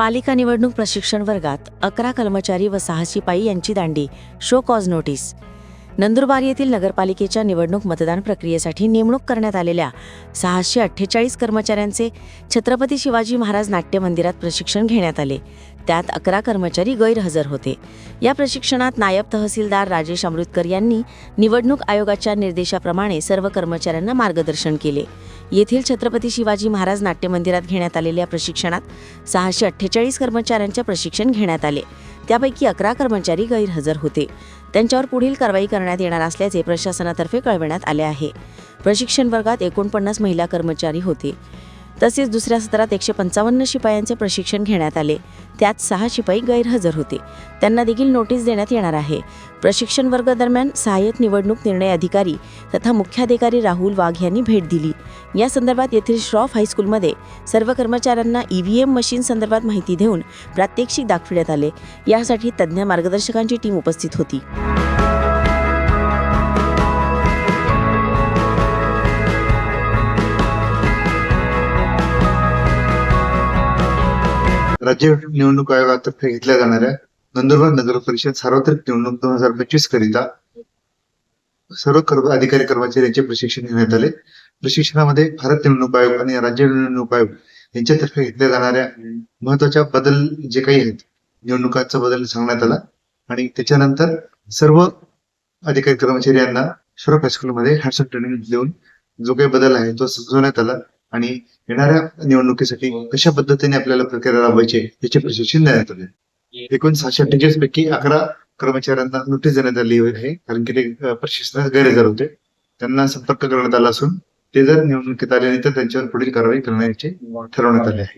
पालिका निवडणूक प्रशिक्षण वर्गात अकरा कर्मचारी व सहा शिपाई यांची दांडी शो कॉज नोटीस. नंदुरबार येथील नगरपालिकेच्या निवडणूक मतदान प्रक्रियेसाठी नेमणूक करण्यात आलेल्या सहाशे अठ्ठेचाळीस कर्मचाऱ्यांचे छत्रपती शिवाजी महाराज नाट्य मंदिरात प्रशिक्षण घेण्यात आले. त्यात अकरा कर्मचारी गैरहजर होते. या प्रशिक्षणात नायब तहसीलदार राजेश अमृतकर यांनी निवडणूक आयोगाच्या निर्देशाप्रमाणे सर्व कर्मचाऱ्यांना मार्गदर्शन केले. येथील छत्रपती शिवाजी महाराज नाट्य मंदिरात घेण्यात आलेल्या प्रशिक्षणात सहाशे अठ्ठेचाळीस कर्मचाऱ्यांचे प्रशिक्षण घेण्यात आले. त्यापैकी अकरा कर्मचारी गैरहजर होते. त्यांच्यावर पुढील कारवाई करण्यात येणार असल्याचे प्रशासनातर्फे कळविण्यात आले आहे. प्रशिक्षण वर्गात एकोणपन्नास महिला कर्मचारी होते. तसेच दुसऱ्या सत्रात एकशे पंचावन्न शिपायांचे प्रशिक्षण घेण्यात आले. त्यात सहा शिपाई गैरहजर होते. त्यांना देखील नोटीस देण्यात येणार आहे. प्रशिक्षण वर्ग दरम्यान सहाय्यक निवडणूक निर्णय अधिकारी तथा मुख्याधिकारी राहुल वाघ यांनी भेट दिली. या संदर्भात येथील श्रॉफ हायस्कूलमध्ये सर्व कर्मचाऱ्यांना ईव्हीएम मशीन संदर्भात माहिती देऊन प्रात्यक्षिक दाखविण्यात आले. यासाठी तज्ज्ञ मार्गदर्शकांची टीम उपस्थित होती. राज्य निवडणूक आयोगातर्फे घेतल्या जाणाऱ्या नंदुरबार नगर परिषद सार्वत्रिक निवडणूक दोन हजार पंचवीस करिता सर्व कर्म अधिकारी कर्मचारी यांचे प्रशिक्षण घेण्यात आले. प्रशिक्षणामध्ये भारत निवडणूक आयोग आणि राज्य निवडणूक आयोग यांच्यातर्फे घेतल्या जाणाऱ्या महत्त्वाच्या बदल जे काही आहेत निवडणुकाचा बदल सांगण्यात आला. आणि त्याच्यानंतर सर्व अधिकारी कर्मचारी यांना सर्व हायस्कूलमध्ये हॅडसन ट्रेनिंग देऊन जो काही बदल आहे तो सुचवण्यात आला. आणि येणाऱ्या निवडणुकीसाठी कशा पद्धतीने आपल्याला प्रक्रिया राबवायची याचे प्रशिक्षण देण्यात आले. एकूण सहाशे अठ्ठेचाळीस पैकी अकरा कर्मचाऱ्यांना नोटीस देण्यात आली आहे कारण की ते प्रशिक्षणात गैरहजर होते. त्यांना संपर्क करण्यात आला असून ते जर निवडणुकीत आले नाही तर त्यांच्यावर पुढील कारवाई करण्याचे ठरवण्यात आले आहे.